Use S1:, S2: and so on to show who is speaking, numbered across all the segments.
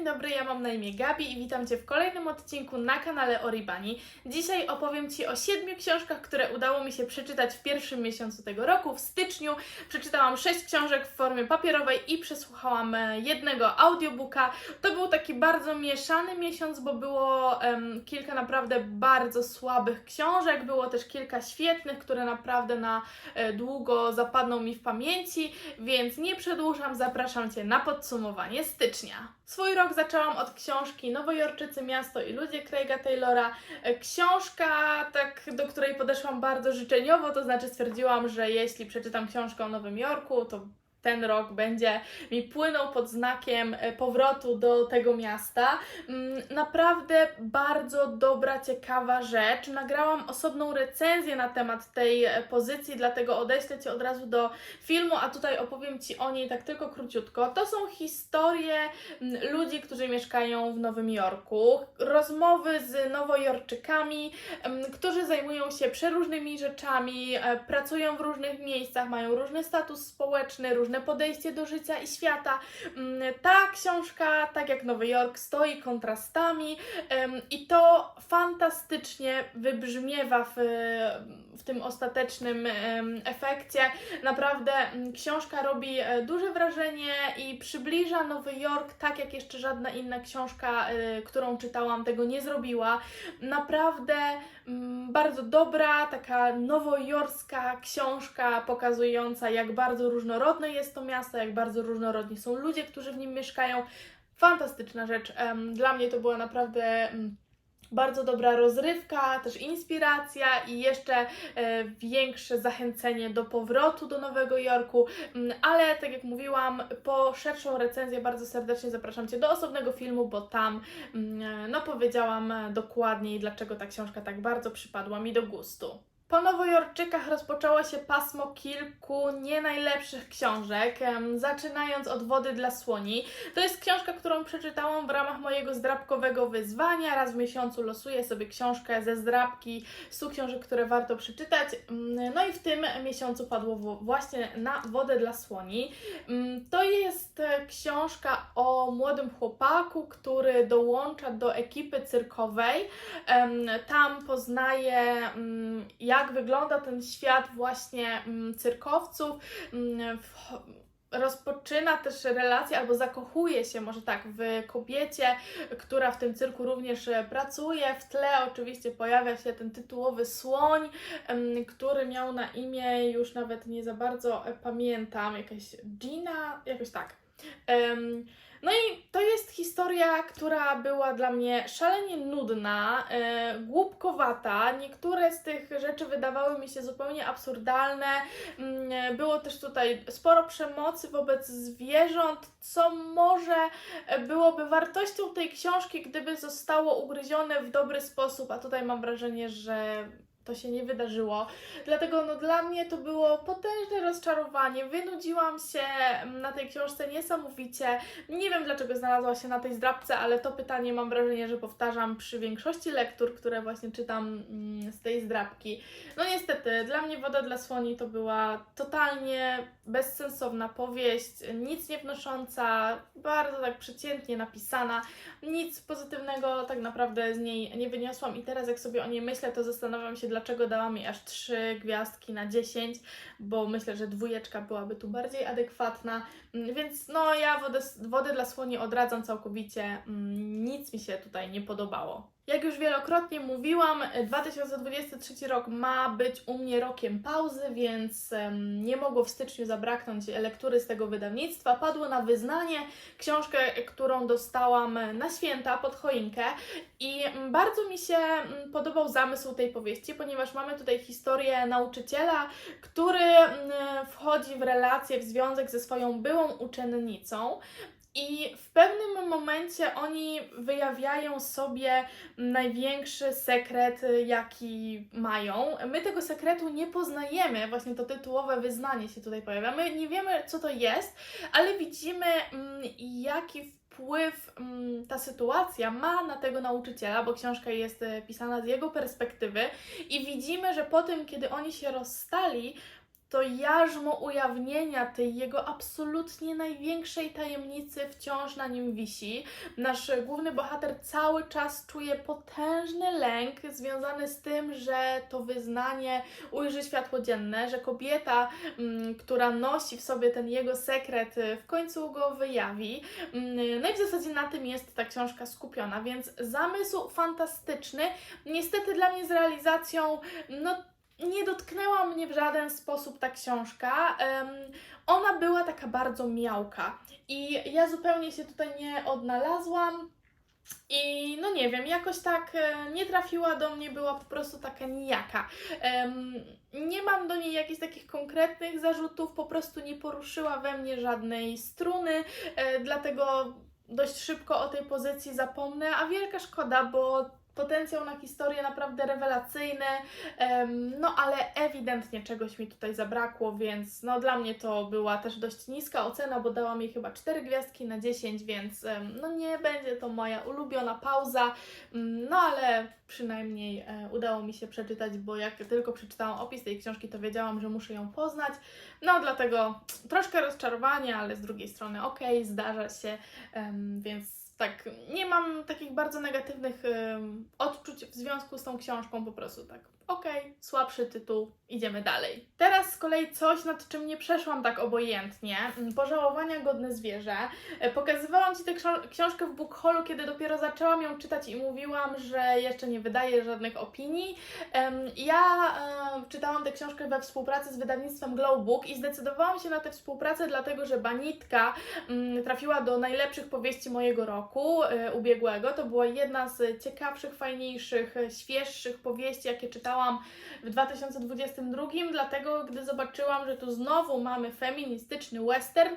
S1: dzień dobry, ja mam na imię Gabi i witam Cię w kolejnym odcinku na kanale Oribani. Dzisiaj opowiem Ci o siedmiu książkach, które udało mi się przeczytać w pierwszym miesiącu tego roku, w styczniu. Przeczytałam sześć książek w formie papierowej i przesłuchałam e, jednego audiobooka. To był taki bardzo mieszany miesiąc, bo było em, kilka naprawdę bardzo słabych książek, było też kilka świetnych, które naprawdę na e, długo zapadną mi w pamięci, więc nie przedłużam, zapraszam Cię na podsumowanie stycznia. Swój rok zaczęłam od książki Nowojorczycy, Miasto i Ludzie Craiga Taylora. E, Książka, tak, do której podeszłam bardzo życzeniowo, to znaczy stwierdziłam, że jeśli przeczytam książkę o Nowym Jorku, to ten rok będzie mi płynął pod znakiem e, powrotu do tego miasta. Mm, Naprawdę bardzo dobra, ciekawa rzecz. Nagrałam osobną recenzję na temat tej e, pozycji, dlatego odeślę Cię od razu do filmu, a tutaj opowiem Ci o niej tak tylko króciutko. To są historie mm, ludzi, którzy mieszkają w Nowym Jorku, rozmowy z nowojorczykami, em, którzy zajmują się przeróżnymi rzeczami, e, pracują w różnych miejscach, mają różny status społeczny, podejście do życia i świata. Mm, Ta książka, tak jak Nowy Jork, stoi kontrastami i to fantastycznie wybrzmiewa w, w tym ostatecznym efekcie. Naprawdę mm, książka robi e, duże wrażenie i przybliża Nowy Jork tak, jak jeszcze żadna inna książka, e, którą czytałam, tego nie zrobiła. Naprawdę bardzo dobra, taka nowojorska książka pokazująca, jak bardzo różnorodne jest to miasto, jak bardzo różnorodni są ludzie, którzy w nim mieszkają. Fantastyczna rzecz. Dla mnie to była naprawdę. Bardzo dobra rozrywka, też inspiracja i jeszcze e, większe zachęcenie do powrotu do Nowego Jorku. Mm, Ale tak jak mówiłam, po szerszą recenzję bardzo serdecznie zapraszam Cię do osobnego filmu, bo tam mm, no, powiedziałam e, dokładniej, dlaczego ta książka tak bardzo przypadła mi do gustu. Po Nowojorczykach rozpoczęło się pasmo kilku nie najlepszych książek, zaczynając od Wody dla słoni. To jest książka, którą przeczytałam w ramach mojego zdrabkowego wyzwania. Raz w miesiącu losuję sobie książkę ze zdrabki 100 książek, które warto przeczytać. Mm, No i w tym miesiącu padło właśnie na Wodę dla słoni. Mm, To jest e, książka o młodym chłopaku, który dołącza do ekipy cyrkowej. Tam poznaje, mm, jak wygląda ten świat właśnie mm, cyrkowców. Mm, Rozpoczyna też relację, albo zakochuje się, może tak, w kobiecie, która w tym cyrku również e, pracuje. W tle oczywiście pojawia się ten tytułowy słoń, em, który miał na imię, już nawet nie za bardzo e, pamiętam, jakaś Gina, jakoś tak. Em, no i to jest historia, która była dla mnie szalenie nudna, e, głupkowata. Niektóre z tych rzeczy wydawały mi się zupełnie absurdalne. Mm, Było też tutaj sporo przemocy wobec zwierząt, co może e, byłoby wartością tej książki, gdyby zostało ugryzione w dobry sposób, a tutaj mam wrażenie, że to się nie wydarzyło. Dlatego no, dla mnie to było potężne rozczarowanie. Wynudziłam się mm, na tej książce niesamowicie. Nie wiem dlaczego znalazła się na tej zdrabce, ale to pytanie mam wrażenie, że powtarzam przy większości lektur, które właśnie czytam mm, z tej zdrabki. No niestety, dla mnie Woda dla Słoni to była totalnie bezsensowna powieść, nic nie wnosząca, bardzo tak przeciętnie napisana, nic pozytywnego tak naprawdę z niej nie wyniosłam i teraz jak sobie o niej myślę, to zastanawiam się, dlaczego dałam jej aż 3 gwiazdki na 10, bo myślę, że dwójeczka byłaby tu bardziej adekwatna, Mm, więc no ja wodę, wodę dla słoni odradzam całkowicie, Mm, nic mi się tutaj nie podobało. Jak już wielokrotnie mówiłam, 2023 rok ma być u mnie rokiem pauzy, więc nie mogło w styczniu zabraknąć lektury z tego wydawnictwa. Padło na wyznanie książkę, którą dostałam na święta pod choinkę i mm, bardzo mi się mm, podobał zamysł tej powieści, ponieważ mamy tutaj historię nauczyciela, który mm, wchodzi w relację, w związek ze swoją byłą uczennicą. I w pewnym momencie oni wyjawiają sobie największy sekret, jaki mają. My tego sekretu nie poznajemy, właśnie to tytułowe wyznanie się tutaj pojawia. My nie wiemy, co to jest, ale widzimy, mm, jaki wpływ mm, ta sytuacja ma na tego nauczyciela, bo książka jest e, pisana z jego perspektywy i widzimy, że po tym, kiedy oni się rozstali, to jarzmo ujawnienia tej jego absolutnie największej tajemnicy wciąż na nim wisi. Nasz główny bohater cały czas czuje potężny lęk związany z tym, że to wyznanie ujrzy światło dzienne, że kobieta, mm, która nosi w sobie ten jego sekret, y, w końcu go wyjawi. Mm, No i w zasadzie na tym jest ta książka skupiona, więc zamysł fantastyczny. Niestety dla mnie z realizacją, no nie dotknęła mnie w żaden sposób ta książka. Em, ona była taka bardzo miałka i ja zupełnie się tutaj nie odnalazłam. I no nie wiem, jakoś tak e, nie trafiła do mnie, była po prostu taka nijaka. Em, nie mam do niej jakichś takich konkretnych zarzutów, po prostu nie poruszyła we mnie żadnej struny, e, dlatego dość szybko o tej pozycji zapomnę, a wielka szkoda, bo potencjał na historię naprawdę rewelacyjny, no ale ewidentnie czegoś mi tutaj zabrakło, więc no dla mnie to była też dość niska ocena, bo dałam jej chyba 4 gwiazdki na 10, więc no nie będzie to moja ulubiona pauza, Mm, no ale przynajmniej e, udało mi się przeczytać, bo jak tylko przeczytałam opis tej książki, to wiedziałam, że muszę ją poznać, no dlatego troszkę rozczarowania, ale z drugiej strony okej, zdarza się, więc tak, nie mam takich bardzo negatywnych odczuć w związku z tą książką, po prostu tak, okej, słabszy tytuł, idziemy dalej. Teraz z kolei coś, nad czym nie przeszłam tak obojętnie, mm, pożałowania godne zwierzę. E, Pokazywałam Ci tę książkę w Bookholu, kiedy dopiero zaczęłam ją czytać i mówiłam, że jeszcze nie wydaję żadnych opinii. Ja e, czytałam tę książkę we współpracy z wydawnictwem Glowbook i zdecydowałam się na tę współpracę, dlatego że Banitka mm, trafiła do najlepszych powieści mojego roku e, ubiegłego. To była jedna z ciekawszych, fajniejszych, świeższych powieści, jakie czytałam w 2022, dlatego gdy zobaczyłam, że tu znowu mamy feministyczny western,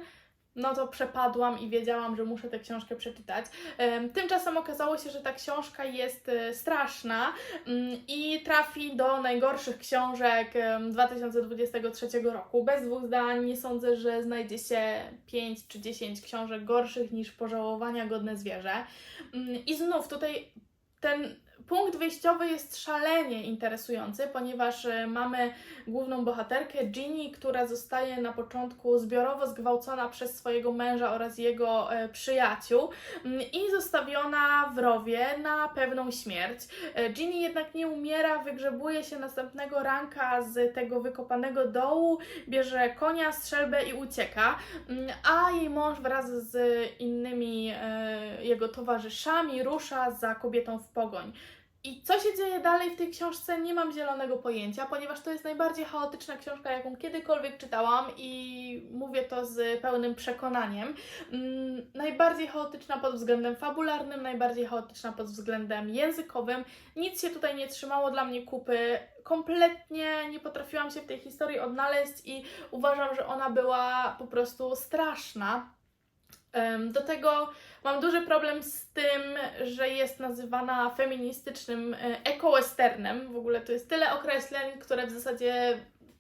S1: no to przepadłam i wiedziałam, że muszę tę książkę przeczytać. Em, Tymczasem okazało się, że ta książka jest e, straszna mm, i trafi do najgorszych książek em, 2023 roku. Bez dwóch zdań nie sądzę, że znajdzie się 5 czy 10 książek gorszych niż Pożałowania godne zwierzę. Mm, I znów tutaj ten punkt wyjściowy jest szalenie interesujący, ponieważ e, mamy główną bohaterkę Ginny, która zostaje na początku zbiorowo zgwałcona przez swojego męża oraz jego e, przyjaciół mm, i zostawiona w rowie na pewną śmierć. E, Ginny jednak nie umiera, wygrzebuje się następnego ranka z tego wykopanego dołu, bierze konia, strzelbę i ucieka, Mm, a jej mąż wraz z innymi jego towarzyszami rusza za kobietą w pogoń. I co się dzieje dalej w tej książce, nie mam zielonego pojęcia, ponieważ to jest najbardziej chaotyczna książka, jaką kiedykolwiek czytałam i mówię to z pełnym przekonaniem. Mm, najbardziej chaotyczna pod względem fabularnym, najbardziej chaotyczna pod względem językowym. Nic się tutaj nie trzymało dla mnie kupy. Kompletnie nie potrafiłam się w tej historii odnaleźć i uważam, że ona była po prostu straszna. Do tego mam duży problem z tym, że jest nazywana feministycznym e, eko-westernem. W ogóle to jest tyle określeń, które w zasadzie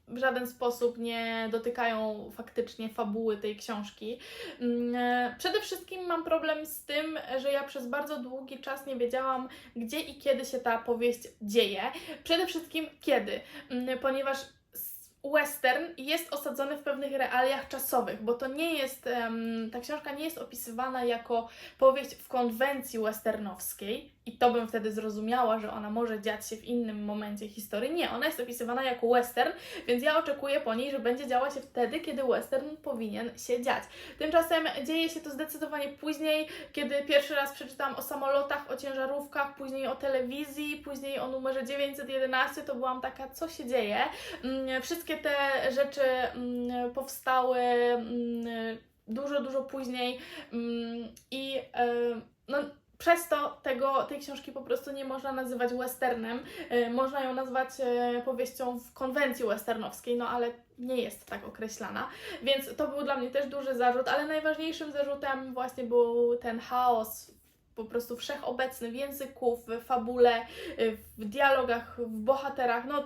S1: w żaden sposób nie dotykają faktycznie fabuły tej książki. Mm, e, Przede wszystkim mam problem z tym, że ja przez bardzo długi czas nie wiedziałam, gdzie i kiedy się ta powieść dzieje. Przede wszystkim kiedy, Mm, ponieważ western jest osadzony w pewnych realiach czasowych, bo to nie jest, ta książka nie jest opisywana jako powieść w konwencji westernowskiej i to bym wtedy zrozumiała, że ona może dziać się w innym momencie historii. Nie, ona jest opisywana jako western, więc ja oczekuję po niej, że będzie działa się wtedy, kiedy western powinien się dziać. Tymczasem dzieje się to zdecydowanie później, kiedy pierwszy raz przeczytałam o samolotach, o ciężarówkach, później o telewizji, później o numerze 911, to byłam taka, co się dzieje? Mm, Wszystkie te rzeczy mm, powstały mm, dużo, dużo później mm, i e, no, przez to tego, tej książki po prostu nie można nazywać westernem. E, Można ją nazwać e, powieścią w konwencji westernowskiej, no ale nie jest tak określana. Więc to był dla mnie też duży zarzut, ale najważniejszym zarzutem właśnie był ten chaos po prostu wszechobecny w języku, w fabule, w dialogach, w bohaterach, no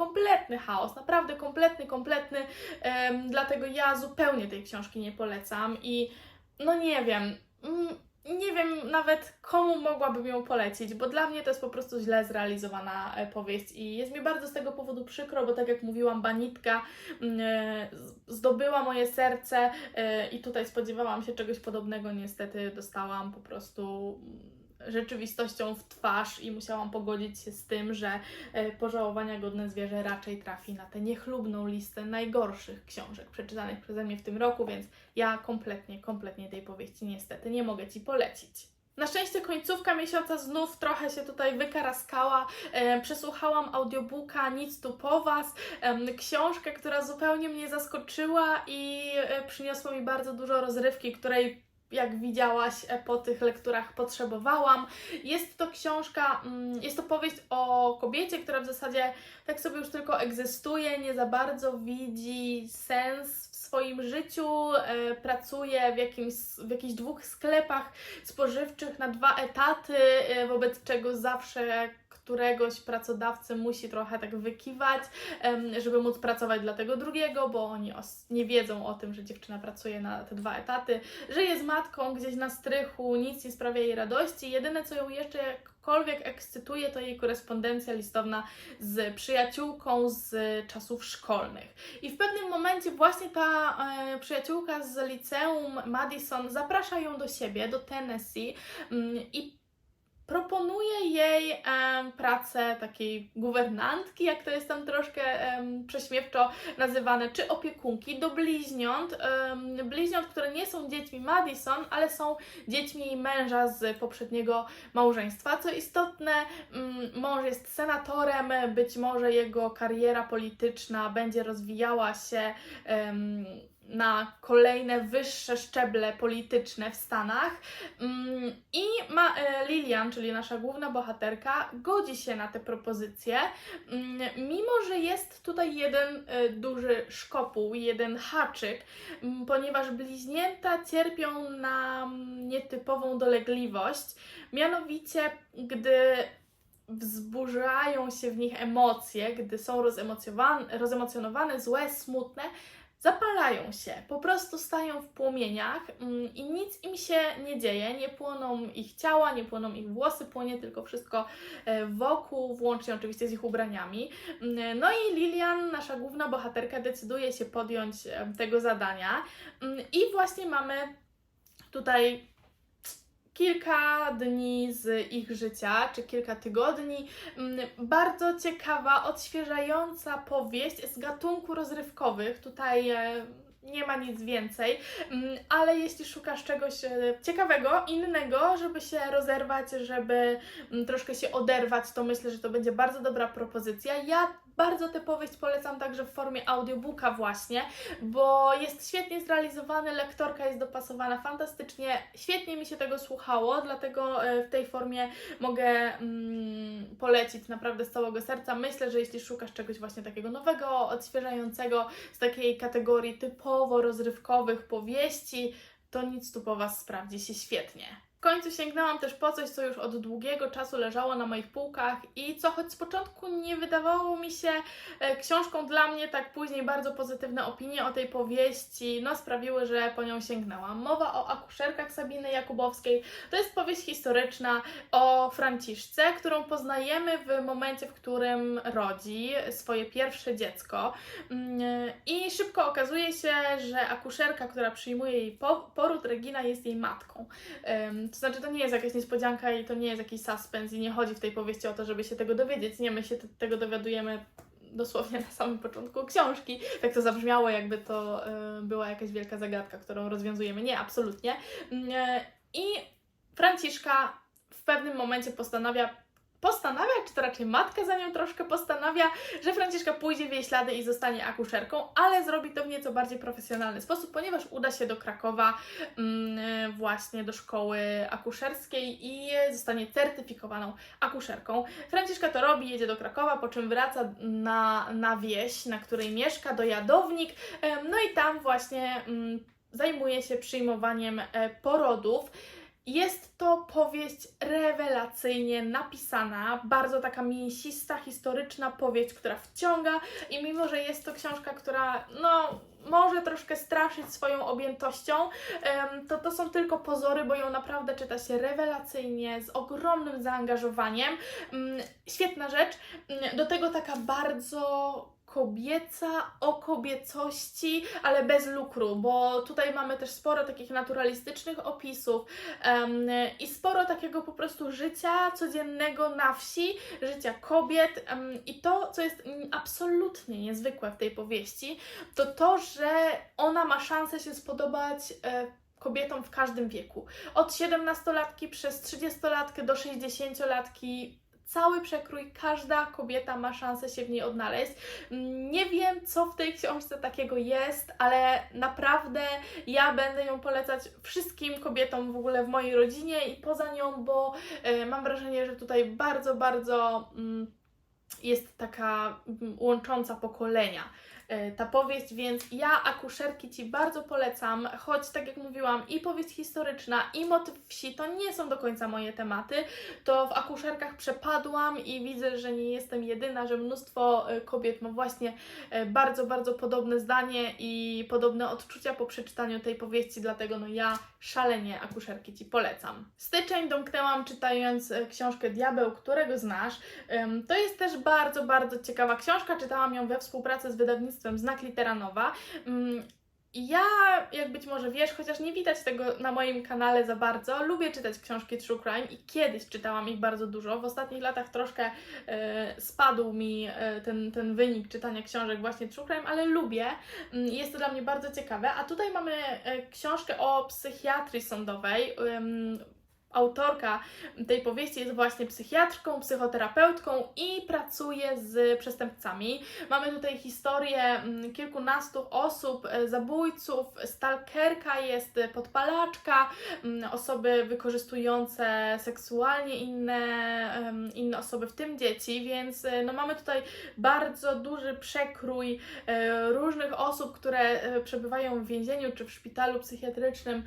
S1: kompletny chaos, naprawdę kompletny, kompletny, em, dlatego ja zupełnie tej książki nie polecam i no nie wiem, mm, nie wiem nawet komu mogłabym ją polecić, bo dla mnie to jest po prostu źle zrealizowana e, powieść i jest mi bardzo z tego powodu przykro, bo tak jak mówiłam, Banitka mm, e, zdobyła moje serce e, i tutaj spodziewałam się czegoś podobnego, niestety dostałam po prostu mm, rzeczywistością w twarz i musiałam pogodzić się z tym, że e, pożałowania godne zwierzę raczej trafi na tę niechlubną listę najgorszych książek przeczytanych przeze mnie w tym roku, więc ja kompletnie, kompletnie tej powieści niestety nie mogę Ci polecić. Na szczęście końcówka miesiąca znów trochę się tutaj wykaraskała. E, przesłuchałam audiobooka Nic tu po Was, em, książkę, która zupełnie mnie zaskoczyła i e, przyniosła mi bardzo dużo rozrywki, której jak widziałaś e, po tych lekturach potrzebowałam. Jest to książka, mm, jest to powieść o kobiecie, która w zasadzie tak sobie już tylko egzystuje, nie za bardzo widzi sens w swoim życiu, e, pracuje w, jakimś, w jakichś dwóch sklepach spożywczych na dwa etaty, e, wobec czego zawsze któregoś pracodawcy musi trochę tak wykiwać, żeby móc pracować dla tego drugiego, bo oni nie wiedzą o tym, że dziewczyna pracuje na te dwa etaty, że jest matką gdzieś na strychu, nic nie sprawia jej radości. Jedyne, co ją jeszcze jakkolwiek ekscytuje, to jej korespondencja listowna z przyjaciółką z czasów szkolnych. I w pewnym momencie właśnie ta e, przyjaciółka z liceum Madison zaprasza ją do siebie, do Tennessee mm, i proponuje jej pracę takiej guwernantki, jak to jest tam troszkę prześmiewczo nazywane, czy opiekunki do bliźniąt, em, bliźniąt, które nie są dziećmi Madison, ale są dziećmi jej męża z poprzedniego małżeństwa. Co istotne, mm, mąż jest senatorem, być może jego kariera polityczna będzie rozwijała się na kolejne wyższe szczeble polityczne w Stanach. Mm, I ma, e, Lilian, czyli nasza główna bohaterka, godzi się na te propozycje, mm, mimo że jest tutaj jeden e, duży szkopuł, jeden haczyk, mm, ponieważ bliźnięta cierpią na nietypową dolegliwość. Mianowicie, gdy wzburzają się w nich emocje, gdy są rozemocjonowane, złe, smutne, zapalają się, po prostu stają w płomieniach mm, i nic im się nie dzieje, nie płoną ich ciała, nie płoną ich włosy, płonie tylko wszystko e, wokół, włącznie oczywiście z ich ubraniami. Mm, No i Lilian, nasza główna bohaterka, decyduje się podjąć e, tego zadania Mm, i właśnie mamy tutaj kilka dni z ich życia, czy kilka tygodni. Mm, Bardzo ciekawa, odświeżająca powieść z gatunku rozrywkowych. Tutaj e, nie ma nic więcej, Mm, ale jeśli szukasz czegoś e, ciekawego, innego, żeby się rozerwać, żeby mm, troszkę się oderwać, to myślę, że to będzie bardzo dobra propozycja. Ja bardzo tę powieść polecam także w formie audiobooka właśnie, bo jest świetnie zrealizowany, lektorka jest dopasowana fantastycznie, świetnie mi się tego słuchało, dlatego e, w tej formie mogę mm, polecić naprawdę z całego serca. Myślę, że jeśli szukasz czegoś właśnie takiego nowego, odświeżającego, z takiej kategorii typowo rozrywkowych powieści, to nic tu po Was sprawdzi się świetnie. W końcu sięgnęłam też po coś, co już od długiego czasu leżało na moich półkach i co choć z początku nie wydawało mi się e, książką dla mnie, tak później bardzo pozytywne opinie o tej powieści no, sprawiły, że po nią sięgnęłam. Mowa o akuszerkach Sabiny Jakubowskiej. To jest powieść historyczna o Franciszce, którą poznajemy w momencie, w którym rodzi swoje pierwsze dziecko. Mm, I szybko okazuje się, że akuszerka, która przyjmuje jej po- poród, Regina, jest jej matką. To znaczy, to nie jest jakaś niespodzianka i to nie jest jakiś suspens i nie chodzi w tej powieści o to, żeby się tego dowiedzieć. Nie, my się te- tego dowiadujemy dosłownie na samym początku książki. Tak to zabrzmiało, jakby to e, była jakaś wielka zagadka, którą rozwiązujemy. Nie, absolutnie. Mm, e, I Franciszka w pewnym momencie postanawia postanawia, czy to raczej matka za nią troszkę postanawia, że Franciszka pójdzie w jej ślady i zostanie akuszerką, ale zrobi to w nieco bardziej profesjonalny sposób, ponieważ uda się do Krakowa mm, właśnie do szkoły akuszerskiej i zostanie certyfikowaną akuszerką. Franciszka to robi, jedzie do Krakowa, po czym wraca na, na wieś, na której mieszka, do Jadownik, no i tam właśnie mm, zajmuje się przyjmowaniem e, porodów. Jest to powieść rewelacyjnie napisana, bardzo taka mięsista, historyczna powieść, która wciąga i mimo, że jest to książka, która no może troszkę straszyć swoją objętością, to to są tylko pozory, bo ją naprawdę czyta się rewelacyjnie, z ogromnym zaangażowaniem. Mm, Świetna rzecz. Mm, Do tego taka bardzo kobieca o kobiecości, ale bez lukru, bo tutaj mamy też sporo takich naturalistycznych opisów em, i sporo takiego po prostu życia codziennego na wsi, życia kobiet em, i to, co jest absolutnie niezwykłe w tej powieści, to to, że ona ma szansę się spodobać e, kobietom w każdym wieku. Od 17-latki przez 30-latkę do 60-latki cały przekrój, każda kobieta ma szansę się w niej odnaleźć. Mm, Nie wiem, co w tej książce takiego jest, ale naprawdę ja będę ją polecać wszystkim kobietom w ogóle w mojej rodzinie i poza nią, bo e, mam wrażenie, że tutaj bardzo, bardzo mm, jest taka mm, łącząca pokolenia ta powieść, więc ja akuszerki Ci bardzo polecam, choć tak jak mówiłam, i powieść historyczna, i motyw wsi to nie są do końca moje tematy, to w akuszerkach przepadłam i widzę, że nie jestem jedyna, że mnóstwo e, kobiet ma właśnie e, bardzo, bardzo podobne zdanie i podobne odczucia po przeczytaniu tej powieści, dlatego no ja szalenie akuszerki Ci polecam. Styczeń domknęłam czytając e, książkę Diabeł, którego znasz. To jest też bardzo, bardzo ciekawa książka. Czytałam ją we współpracy z wydawnictwem Znak Litera Nowa. Ym, Ja, jak być może wiesz, chociaż nie widać tego na moim kanale za bardzo, lubię czytać książki True Crime i kiedyś czytałam ich bardzo dużo. W ostatnich latach troszkę e, spadł mi e, ten, ten wynik czytania książek właśnie True Crime, ale lubię. Mm, Jest to dla mnie bardzo ciekawe. A tutaj mamy e, książkę o psychiatrii sądowej. Ym, Autorka tej powieści jest właśnie psychiatrką, psychoterapeutką i pracuje z przestępcami. Mamy tutaj historię mm, kilkunastu osób, e, zabójców, stalkerka jest, podpalaczka, mm, osoby wykorzystujące seksualnie inne, inne osoby, w tym dzieci, więc e, no, mamy tutaj bardzo duży przekrój e, różnych osób, które przebywają w więzieniu czy w szpitalu psychiatrycznym.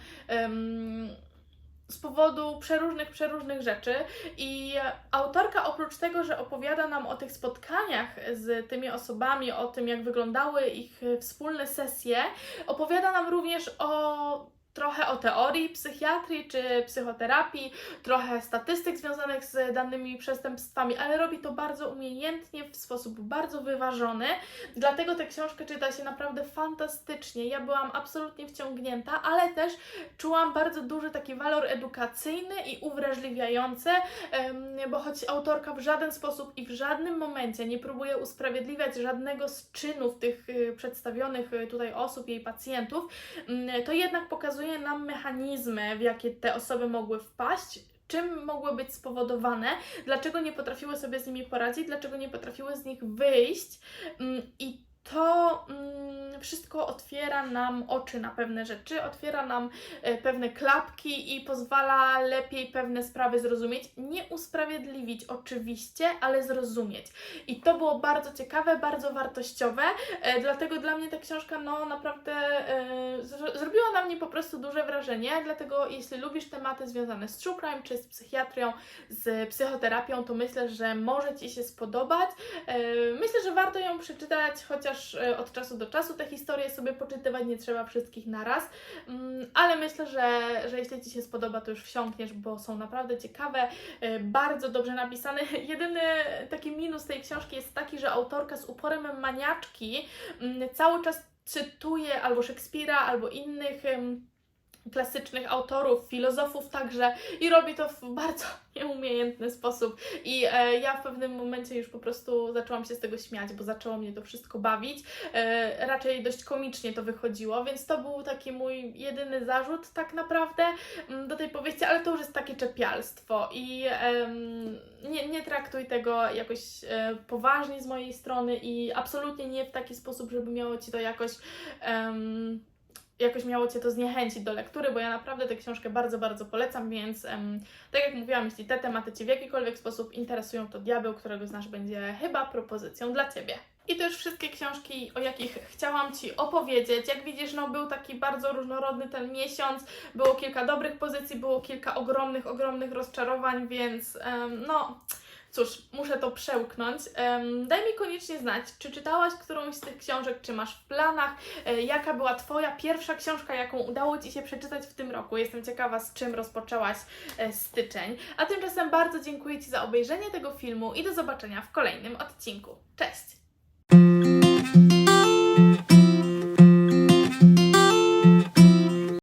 S1: Z powodu przeróżnych, przeróżnych rzeczy. I autorka oprócz tego, że opowiada nam o tych spotkaniach z tymi osobami, o tym, jak wyglądały ich wspólne sesje, opowiada nam również o trochę o teorii psychiatrii czy psychoterapii, trochę statystyk związanych z danymi przestępstwami, ale robi to bardzo umiejętnie, w sposób bardzo wyważony. Dlatego tę książkę czyta się naprawdę fantastycznie. Ja byłam absolutnie wciągnięta, ale też czułam bardzo duży taki walor edukacyjny i uwrażliwiający, bo choć autorka w żaden sposób i w żadnym momencie nie próbuje usprawiedliwiać żadnego z czynów tych y, przedstawionych y, tutaj osób, jej pacjentów, mm, to jednak pokazuje nam mechanizmy, w jakie te osoby mogły wpaść, czym mogły być spowodowane, dlaczego nie potrafiły sobie z nimi poradzić, dlaczego nie potrafiły z nich wyjść. Mm, i to mm, wszystko otwiera nam oczy na pewne rzeczy, otwiera nam e, pewne klapki i pozwala lepiej pewne sprawy zrozumieć. Nie usprawiedliwić oczywiście, ale zrozumieć. I to było bardzo ciekawe, bardzo wartościowe, e, dlatego dla mnie ta książka no naprawdę e, zro- zrobiła na mnie po prostu duże wrażenie, dlatego jeśli lubisz tematy związane z true crime, czy z psychiatrią, z psychoterapią, to myślę, że może Ci się spodobać. Myślę, że warto ją przeczytać, chociaż e, od czasu do czasu te historie sobie poczytywać, nie trzeba wszystkich naraz, Mm, ale myślę, że, że jeśli Ci się spodoba, to już wsiąkniesz, bo są naprawdę ciekawe, e, bardzo dobrze napisane. Jedyny taki minus tej książki jest taki, że autorka z uporem maniaczki mm, cały czas cytuje albo Szekspira, albo innych klasycznych autorów, filozofów także i robi to w bardzo nieumiejętny sposób i e, ja w pewnym momencie już po prostu zaczęłam się z tego śmiać, bo zaczęło mnie to wszystko bawić. E, raczej dość komicznie to wychodziło, więc to był taki mój jedyny zarzut tak naprawdę mm, do tej powieści, ale to już jest takie czepialstwo i em, nie, nie traktuj tego jakoś e, poważnie z mojej strony i absolutnie nie w taki sposób, żeby miało Ci to jakoś em, jakoś miało Cię to zniechęcić do lektury, bo ja naprawdę tę książkę bardzo, bardzo polecam, więc em, tak jak mówiłam, jeśli te tematy Cię w jakikolwiek sposób interesują, to Diabeł, którego znasz, będzie chyba propozycją dla Ciebie. I to już wszystkie książki, o jakich chciałam Ci opowiedzieć. Jak widzisz, no był taki bardzo różnorodny ten miesiąc. Było kilka dobrych pozycji, było kilka ogromnych, ogromnych rozczarowań, więc em, no cóż, muszę to przełknąć. Daj mi koniecznie znać, czy czytałaś którąś z tych książek, czy masz w planach, e, jaka była Twoja pierwsza książka, jaką udało Ci się przeczytać w tym roku. Jestem ciekawa, z czym rozpoczęłaś e, styczeń. A tymczasem bardzo dziękuję Ci za obejrzenie tego filmu i do zobaczenia w kolejnym odcinku. Cześć!